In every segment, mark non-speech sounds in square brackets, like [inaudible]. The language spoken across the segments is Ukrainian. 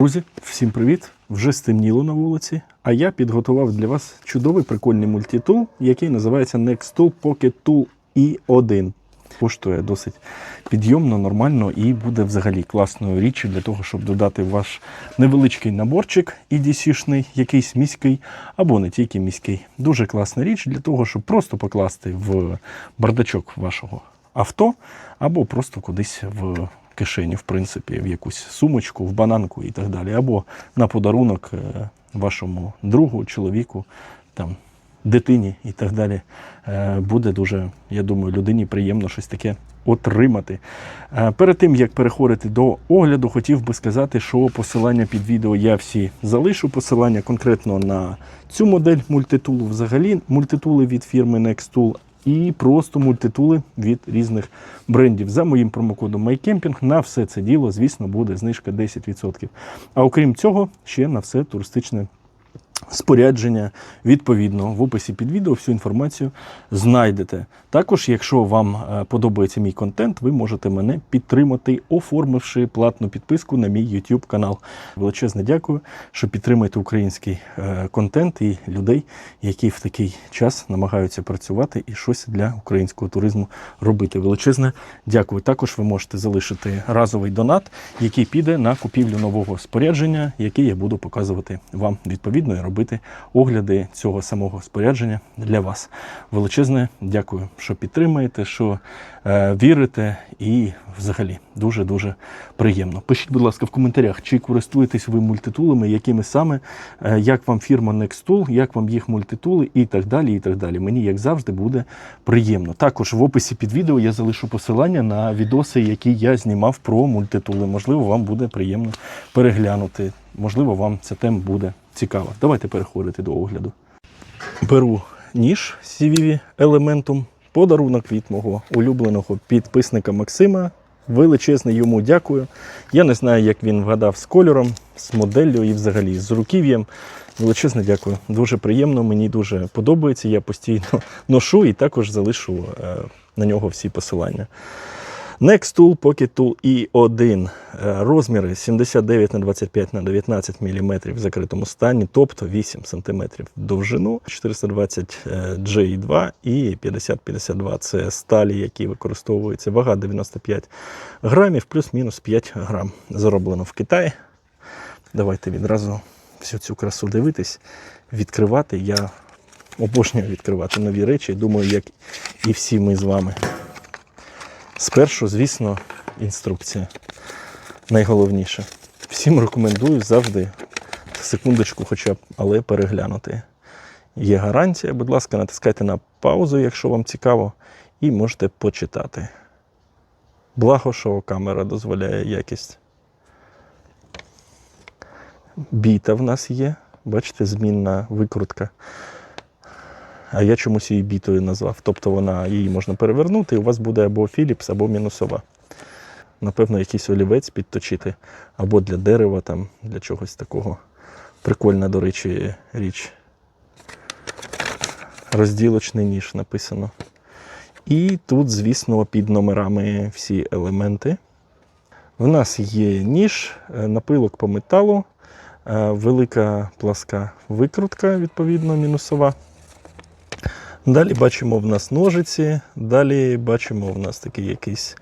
Друзі, всім привіт! Вже стемніло на вулиці, а я підготував для вас чудовий прикольний мультитул, який називається Nextool Pocket Tool E1. Коштує досить підйомно, нормально і буде взагалі класною річчю для того, щоб додати ваш невеличкий наборчик EDC-шний, якийсь міський, або не тільки міський. Дуже класна річ для того, щоб просто покласти в бардачок вашого авто, або просто кудись в кишеню, в принципі, в якусь сумочку, в бананку і так далі, або на подарунок е, вашому другу, чоловіку, там, дитині і так далі. Е, Буде дуже, я думаю, людині приємно щось таке отримати. Е, Перед тим як переходити до огляду, хотів би сказати, що посилання під відео я всі залишу. Посилання конкретно на цю модель мультитулу, взагалі мультитули від фірми Nextool, і просто мультитули від різних брендів. За моїм промокодом MyCamping на все це діло, звісно, буде знижка 10%. А окрім цього, ще на все туристичне спорядження. Відповідно, в описі під відео всю інформацію знайдете. Також, якщо вам е, подобається мій контент, ви можете мене підтримати, оформивши платну підписку на мій YouTube канал. Величезне дякую, що підтримуєте український е, контент і людей, які в такий час намагаються працювати і щось для українського туризму робити. Величезне дякую. Також ви можете залишити разовий донат, який піде на купівлю нового спорядження, який я буду показувати вам відповідно і робити огляди цього самого спорядження для вас. Величезне дякую, що підтримуєте, що е, вірите, і взагалі дуже дуже приємно. Пишіть, будь ласка, в коментарях, чи користуєтесь ви мультитулами, якими саме, е, як вам фірма Nextool, як вам їх мультитули і так далі. і так далі. Мені, як завжди, буде приємно. Також в описі під відео я залишу посилання на відоси, які я знімав про мультитули. Можливо, вам буде приємно переглянути. Можливо, вам ця тема буде цікава. Давайте переходити до огляду. Беру ніж CVV Elementum, подарунок від мого улюбленого підписника Максима. Величезне йому дякую. Я не знаю, як він вгадав з кольором, з моделлю і взагалі з руків'ям. Величезне дякую. Дуже приємно, мені дуже подобається. Я постійно [laughs] ношу і також залишу е, на нього всі посилання. Nextool Pocket Tool E1. Е, Розміри 79 на 25 на 19 мм в закритому стані, тобто 8 см в довжину, 420 G2 і 50-52 це сталі, які використовуються. Вага 95 грамів, плюс-мінус 5 грам. Зароблено в Китаї. Давайте відразу всю цю красу дивитись, відкривати. Я обожнюю відкривати нові речі. Думаю, як і всі ми з вами. Спершу, звісно, інструкція. Найголовніше. Всім рекомендую завжди секундочку, хоча б, але переглянути. Є гарантія, будь ласка, натискайте на паузу, якщо вам цікаво, і можете почитати. Благо, що камера дозволяє якість. Біта в нас є. Бачите, змінна викрутка. А я чомусь її бітою назвав. Тобто вона її можна перевернути, і у вас буде або Philips, або мінусова. Напевно, якийсь олівець підточити, або для дерева, там, для чогось такого. Прикольна, до речі, річ. Розділочний ніж написано. І тут, звісно, під номерами всі елементи. В нас є ніж, е, напилок по металу, е, велика пласка викрутка, відповідно, мінусова. Далі бачимо в нас ножиці, далі бачимо в нас такий якийсь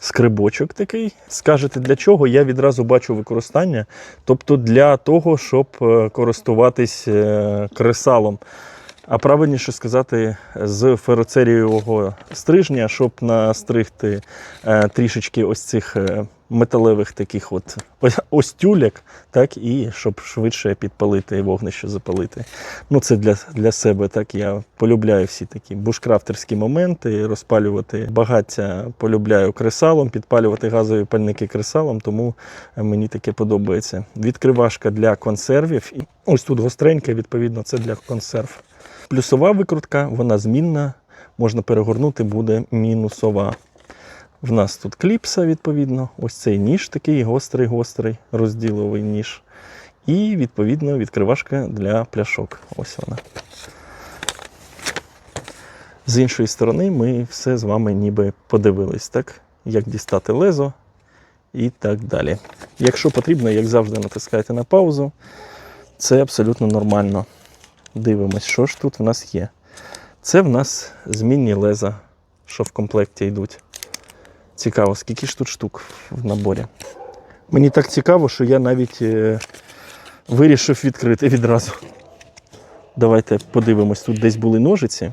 скрибочок такий. Скажете, для чого? Я відразу бачу використання. Тобто для того, щоб е, користуватись е, кресалом. А правильніше сказати, з фероцерієвого стрижня, щоб настригти е, трішечки ось цих металевих таких от [laughs] ось- тюляк, так, і щоб швидше підпалити вогнище, запалити. Ну, це для, для себе так. Я полюбляю всі такі бушкрафтерські моменти, розпалювати багаття полюбляю кресалом, підпалювати газові пальники кресалом, тому е, мені таке подобається. Відкривашка для консервів. Ось тут гостренька, відповідно, це для консерв. Плюсова викрутка, вона змінна, можна перегорнути, буде мінусова. В нас тут кліпса, відповідно, ось цей ніж такий гострий-гострий, розділовий ніж. І, відповідно, відкривашка для пляшок. Ось вона. З іншої сторони, ми все з вами ніби подивились, так? Як дістати лезо, і так далі. Якщо потрібно, як завжди, натискайте на паузу. Це абсолютно нормально. Дивимось, що ж тут в нас є. Це в нас змінні леза, що в комплекті йдуть. Цікаво, скільки ж тут штук в наборі. Мені так цікаво, що я навіть е, вирішив відкрити відразу. Давайте подивимось, тут десь були ножиці.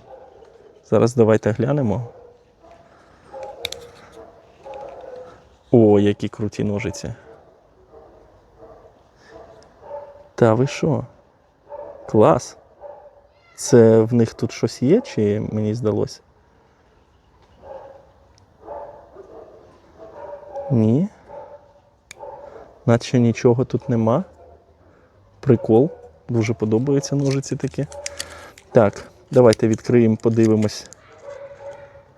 Зараз давайте глянемо. О, які круті ножиці. Та ви що? Клас. Це в них тут щось є, чи мені здалося? Ні. Наче нічого тут нема. Прикол. Дуже подобаються ножиці такі. Так, давайте відкриємо, подивимось,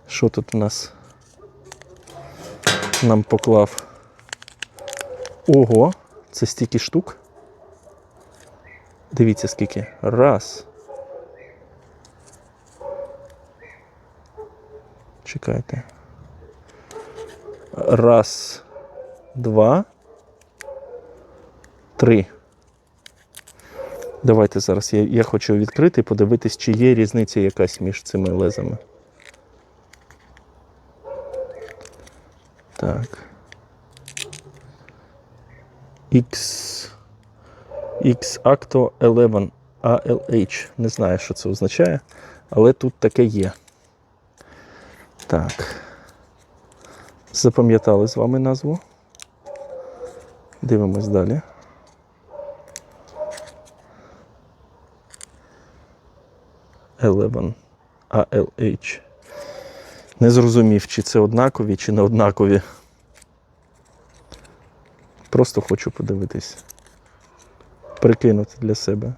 що тут у нас нам поклав. Ого, це стільки штук. Дивіться скільки. Раз. Чекайте. Раз, два, три. Давайте зараз я, я хочу відкрити і подивитись, чи є різниця якась між цими лезами. Так. X. X Acto 11 ALH. Не знаю, що це означає, але тут таке є. Так. Запам'ятали з вами назву. Дивимось далі. Eleven ALH. Не зрозумів, чи це однакові, чи не однакові. Просто хочу подивитись. Прикинути для себе.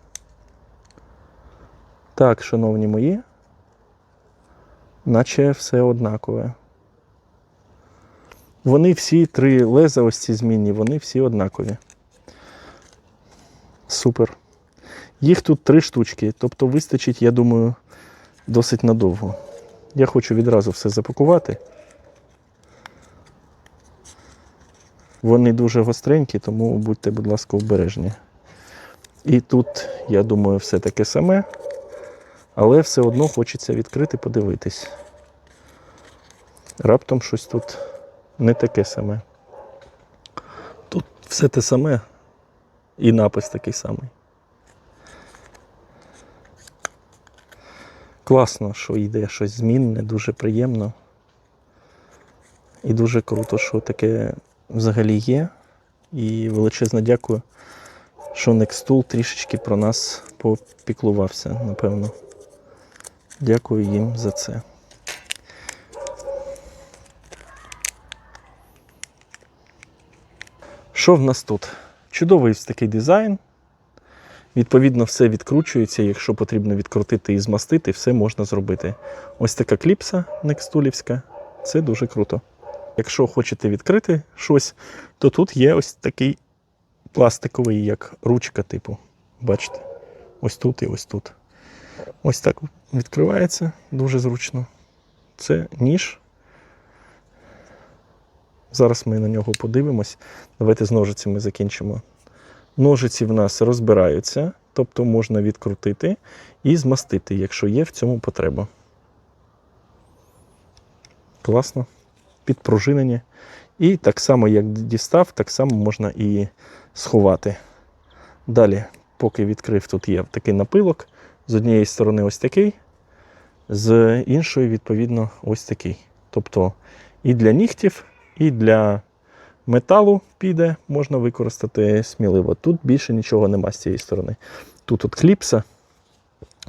Так, шановні мої, наче все однакове. Вони всі три леза, ось ці змінні, вони всі однакові. Супер. Їх тут три штучки, тобто вистачить, я думаю, досить надовго. Я хочу відразу все запакувати. Вони дуже гостренькі, тому будьте, будь ласка, обережні. І тут, я думаю, все таке саме, але все одно хочеться відкрити, подивитись. Раптом щось тут не таке саме. Тут все те саме і напис такий самий. Класно, що йде щось змінне, дуже приємно. І дуже круто, що таке взагалі є. І величезне дякую, що Nextool трішечки про нас попіклувався, напевно. Дякую їм за це. Що в нас тут? Чудовий такий дизайн. Відповідно, все відкручується. Якщо потрібно відкрутити і змастити, все можна зробити. Ось така кліпса некстулівська. Це дуже круто. Якщо хочете відкрити щось, то тут є ось такий пластиковий, як ручка, типу. Бачите? Ось тут і ось тут. Ось так відкривається дуже зручно. Це ніж. Зараз ми на нього подивимось. Давайте з ножицями закінчимо. Ножиці в нас розбираються, тобто можна відкрутити і змастити, якщо є в цьому потреба. Класно. Підпружинені. І так само, як дістав, так само можна і сховати. Далі, поки відкрив, тут є такий напилок. З однієї сторони ось такий, з іншої, відповідно, ось такий. Тобто і для нігтів, і для металу піде, можна використати сміливо. Тут більше нічого нема з цієї сторони. Тут от кліпса.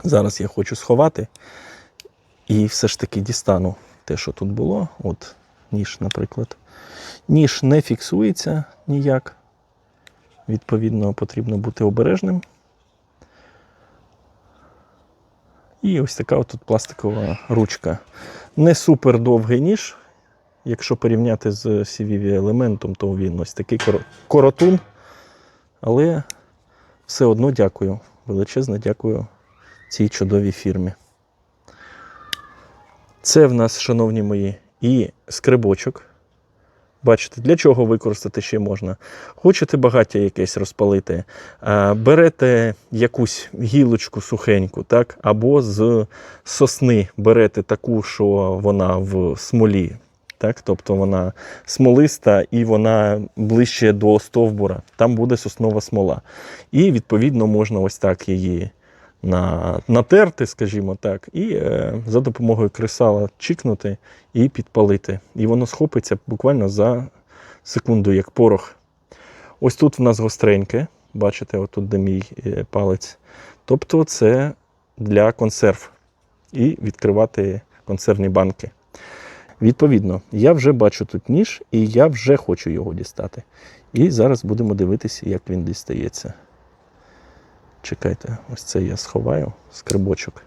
Зараз я хочу сховати. І все ж таки дістану те, що тут було. От ніж, наприклад. Ніж не фіксується ніяк. Відповідно, потрібно бути обережним. І ось така от тут пластикова ручка. Не супер довгий ніж. Якщо порівняти з CVV елементом, то він ось такий коротун. Але все одно дякую. Величезне дякую цій чудовій фірмі. Це в нас, шановні мої, і скрибочок. Бачите, для чого використати ще можна? Хочете багаття якесь розпалити, берете якусь гілочку сухеньку, так? або з сосни берете таку, що вона в смолі. Так? Тобто вона смолиста і вона ближче до стовбура. Там буде соснова смола. І відповідно можна ось так її на, натерти, скажімо так, і е, за допомогою кресала чікнути і підпалити. І воно схопиться буквально за секунду, як порох. Ось тут в нас гостреньке, бачите, отут де мій е, палець. Тобто це для консерв і відкривати консервні банки. Відповідно, я вже бачу тут ніж, і я вже хочу його дістати. І зараз будемо дивитися, як він дістається. Чекайте, ось це я сховаю скрибочок.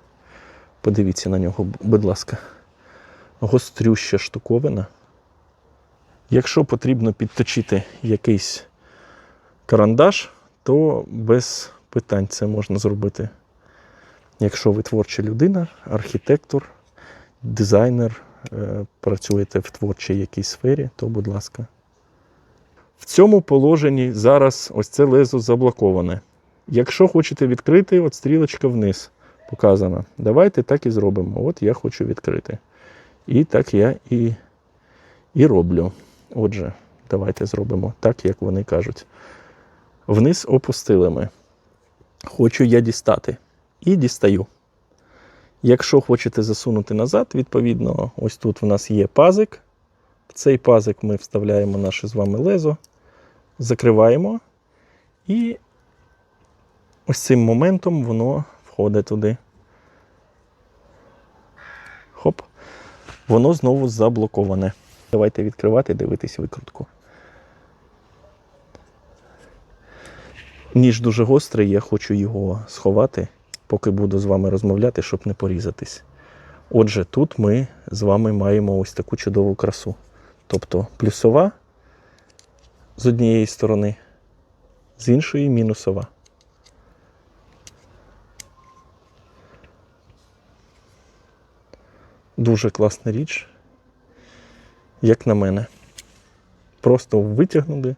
Подивіться на нього, будь ласка. Гострюща штуковина. Якщо потрібно підточити якийсь карандаш, то без питань це можна зробити. Якщо ви творча людина, архітектор, дизайнер, працюєте в творчій якійсь сфері, то будь ласка. В цьому положенні зараз ось це лезо заблоковане. Якщо хочете відкрити, от стрілочка вниз показана. Давайте так і зробимо. От я хочу відкрити. І так я і, і роблю. Отже, давайте зробимо так, як вони кажуть. Вниз опустили ми. Хочу я дістати. І дістаю. Якщо хочете засунути назад, відповідно, ось тут в нас є пазик. В цей пазик ми вставляємо наше з вами лезо, закриваємо і ось цим моментом воно входить туди. Хоп. Воно знову заблоковане. Давайте відкривати, дивитись викрутку. Ніж дуже гострий, я хочу його сховати, поки буду з вами розмовляти, щоб не порізатись. Отже, тут ми з вами маємо ось таку чудову красу. Тобто плюсова з однієї сторони, з іншої мінусова. Дуже класна річ, як на мене. Просто витягнули,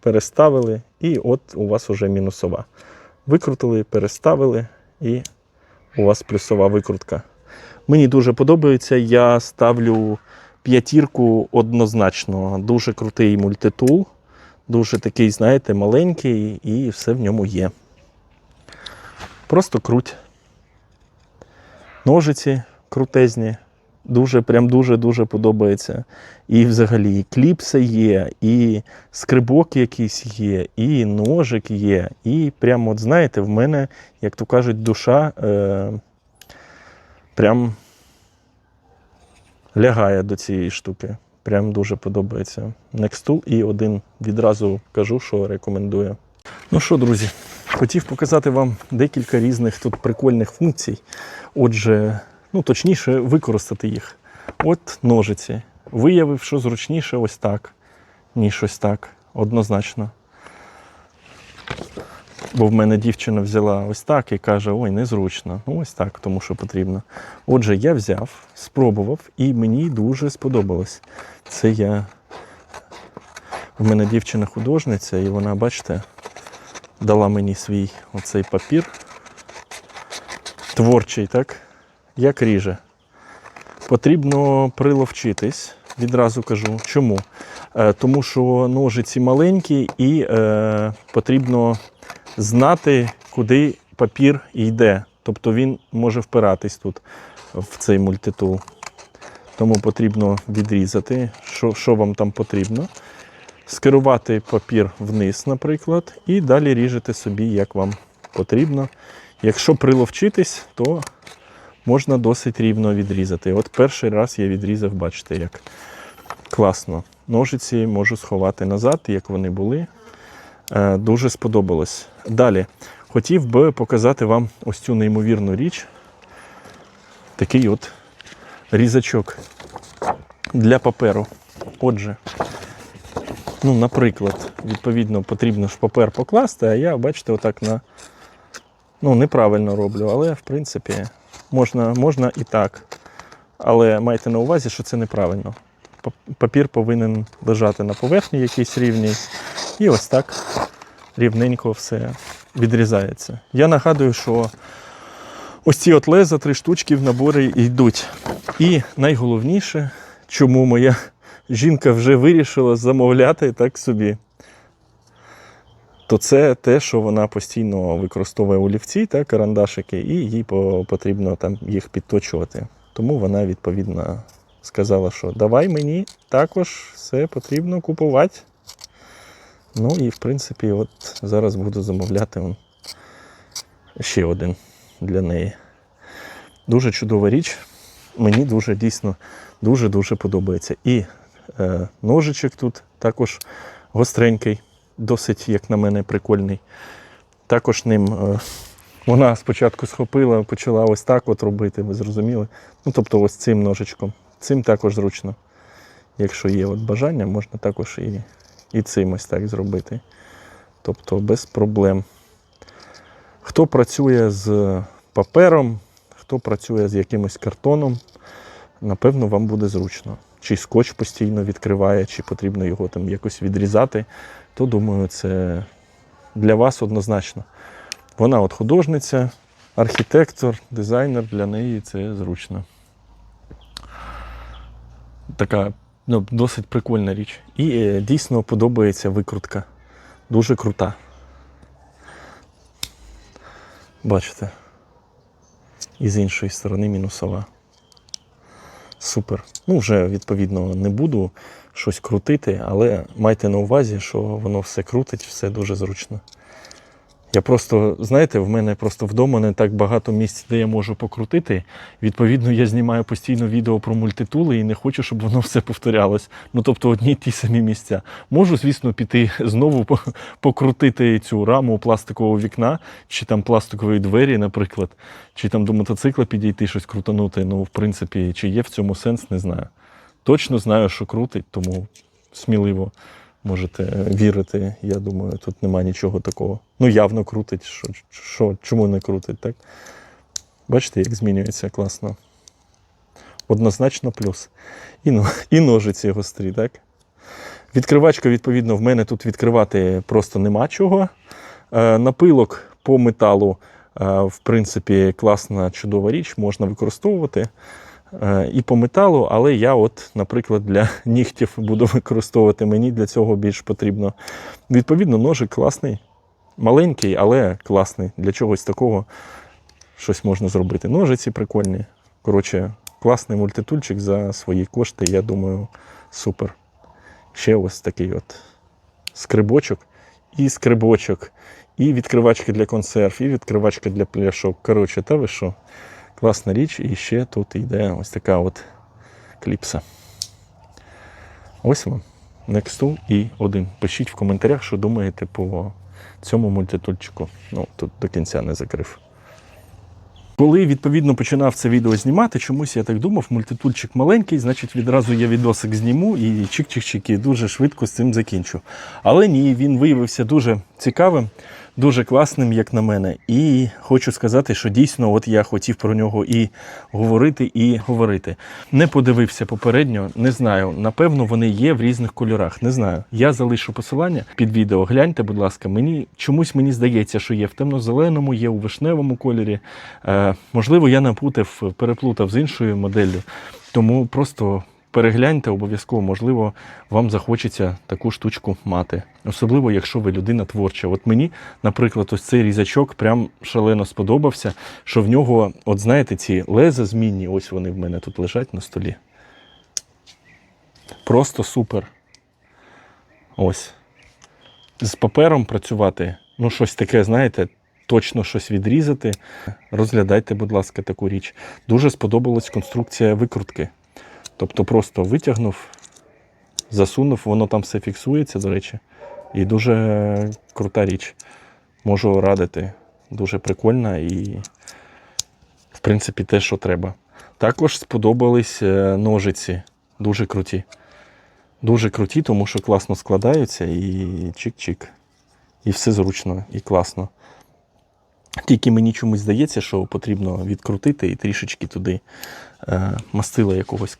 переставили, і от у вас уже мінусова. Викрутили, переставили, і у вас плюсова викрутка. Мені дуже подобається. Я ставлю п'ятірку однозначно. Дуже крутий мультитул, дуже такий, знаєте, маленький, і все в ньому є. Просто круть. Ножиці крутезні. Дуже, прям дуже-дуже подобається. І взагалі і кліпси є, і скрибок якийсь є, і ножик є. І прям, от знаєте, в мене, як то кажуть, душа е, прям лягає до цієї штуки. Прям дуже подобається. Nextool і один відразу кажу, що рекомендую. Ну що, друзі, хотів показати вам декілька різних тут прикольних функцій. Отже, ну точніше, використати їх. От ножиці. Виявив, що зручніше ось так, ніж ось так. Однозначно. Бо в мене дівчина взяла ось так і каже: ой, незручно. Ну, ось так, тому що потрібно. Отже, я взяв, спробував, і мені дуже сподобалось. Це я. В мене дівчина художниця, і вона, бачите, дала мені свій оцей папір. Творчий, так? Як ріже. Потрібно приловчитись, відразу кажу. Чому? Е, тому що ножиці маленькі і е, потрібно знати, куди папір йде. Тобто він може впиратись тут в цей мультитул. Тому потрібно відрізати, що, що вам там потрібно. Скерувати папір вниз, наприклад, і далі ріжете собі, як вам потрібно. Якщо приловчитись, то можна досить рівно відрізати. От перший раз я відрізав, бачите, як класно. Ножиці можу сховати назад, як вони були. Е, Дуже сподобалось. Далі хотів би показати вам ось цю неймовірну річ. Такий от різачок для паперу. Отже, ну, наприклад, відповідно, потрібно ж папер покласти, а я, бачите, отак на. Ну, неправильно роблю, але в принципі можна, можна і так. Але майте на увазі, що це неправильно. папір повинен лежати на поверхні якійсь рівній. І ось так рівненько все відрізається. Я нагадую, що ось ці от леза, три штучки в наборі йдуть. І найголовніше, чому моя жінка вже вирішила замовляти так собі, то це те, що вона постійно використовує олівці та карандашики, і їй потрібно там їх підточувати. Тому вона відповідно сказала, що давай мені також все потрібно купувати. Ну і в принципі, от зараз буду замовляти ще один для неї. Дуже чудова річ. Мені дуже дійсно дуже-дуже подобається. І е, ножичок тут також гостренький, досить, як на мене, прикольний. Також ним е, вона спочатку схопила, почала ось так от робити, ви зрозуміли? Ну, тобто, ось цим ножичком. Цим також зручно. Якщо є от бажання, можна також і, і цим ось так зробити. Тобто без проблем. Хто працює з папером, хто працює з якимось картоном, напевно, вам буде зручно. Чи скотч постійно відкриває, чи потрібно його там якось відрізати, то думаю, це для вас однозначно. Вона от художниця, архітектор, дизайнер, для неї це зручно. Така ну, досить прикольна річ. І е, дійсно подобається викрутка. Дуже крута. Бачите? І з іншої сторони мінусова. Супер. Ну, вже відповідно не буду щось крутити, але майте на увазі, що воно все крутить, все дуже зручно. Я просто, знаєте, в мене просто вдома не так багато місць, де я можу покрутити. Відповідно, я знімаю постійно відео про мультитули і не хочу, щоб воно все повторялось. Ну тобто одні й ті самі місця. Можу, звісно, піти знову покрутити цю раму пластикового вікна, чи там пластикової двері, наприклад, чи там до мотоцикла підійти щось крутанути. Ну, в принципі, чи є в цьому сенс, не знаю. Точно знаю, що крутить, тому сміливо можете вірити. Я думаю, тут нема нічого такого. Ну, явно крутить. Що, що, чому не крутить, так? Бачите, як змінюється класно. Однозначно плюс. І, і ножиці гострі, так? Відкривачка, відповідно, в мене тут відкривати просто нема чого. Е, напилок по металу, е, в принципі, класна, чудова річ, можна використовувати. Е, і по металу, але я, от, наприклад, для [laughs] нігтів буду використовувати. Мені для цього більш потрібно. Відповідно, ножик класний, маленький, але класний. Для чогось такого щось можна зробити. Ножиці прикольні. Коротше, класний мультитульчик за свої кошти, я думаю, супер. Ще ось такий от скрибочок і скрибочок, і відкривачки для консерв, і відкривачка для пляшок. Коротше, та ви що? Класна річ, і ще тут йде ось така от кліпса. Ось вам. Nextool і один. Пишіть в коментарях, що думаєте по цьому мультитульчику. Ну, тут до кінця не закрив. Коли відповідно починав це відео знімати, чомусь я так думав, мультитульчик маленький, значить відразу я відосик зніму і чик-чик-чик, і дуже швидко з цим закінчу. Але ні, він виявився дуже цікавим, дуже класним, як на мене. І хочу сказати, що дійсно от я хотів про нього і говорити, і говорити. Не подивився попередньо, не знаю. Напевно, вони є в різних кольорах. Не знаю. Я залишу посилання під відео. Гляньте, будь ласка, мені чомусь мені здається, що є в темно-зеленому, є у вишневому кольорі. Е, можливо, я напутав, переплутав з іншою моделлю. Тому просто перегляньте обов'язково, можливо, вам захочеться таку штучку мати. Особливо, якщо ви людина творча. От мені, наприклад, ось цей різачок прям шалено сподобався, що в нього, от знаєте, ці леза змінні, ось вони в мене тут лежать на столі. Просто супер. Ось. З папером працювати, ну, щось таке, знаєте, точно щось відрізати. Розглядайте, будь ласка, таку річ. Дуже сподобалась конструкція викрутки. Тобто просто витягнув, засунув, воно там все фіксується, до речі. І дуже крута річ. Можу радити. Дуже прикольна і, в принципі, те, що треба. Також сподобались е, ножиці. Дуже круті. Дуже круті, тому що класно складаються і чик-чик. І все зручно і класно. Тільки мені чомусь здається, що потрібно відкрутити і трішечки туди е, мастила якогось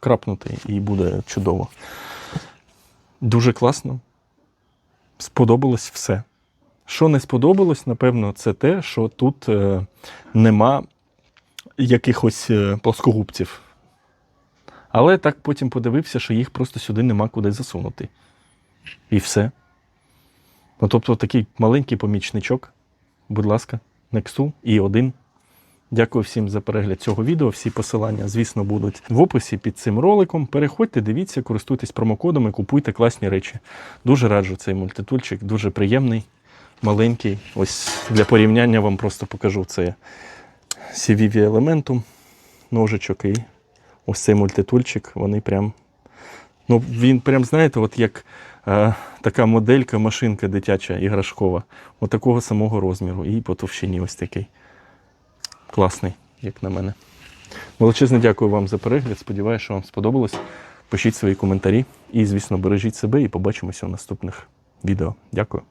крапнути і буде чудово. Дуже класно. Сподобалось все. Що не сподобалось, напевно, це те, що тут е, нема якихось е, плоскогубців. Але так потім подивився, що їх просто сюди нема куди засунути. І все. Ну, тобто такий маленький помічничок. Будь ласка, Nextu і один. Дякую всім за перегляд цього відео. Всі посилання, звісно, будуть в описі під цим роликом. Переходьте, дивіться, користуйтесь промокодами, купуйте класні речі. Дуже раджу цей мультитульчик, дуже приємний, маленький. Ось для порівняння вам просто покажу це CVV Elementum, ножичок і ось цей мультитульчик. Вони прям. Ну, він прям, знаєте, от як е, така моделька, машинка дитяча іграшкова, от самого розміру. І по товщині ось такий. Класний, як на мене. Величезне дякую вам за перегляд. Сподіваюся, що вам сподобалось. Пишіть свої коментарі і, звісно, бережіть себе і побачимося у наступних відео. Дякую.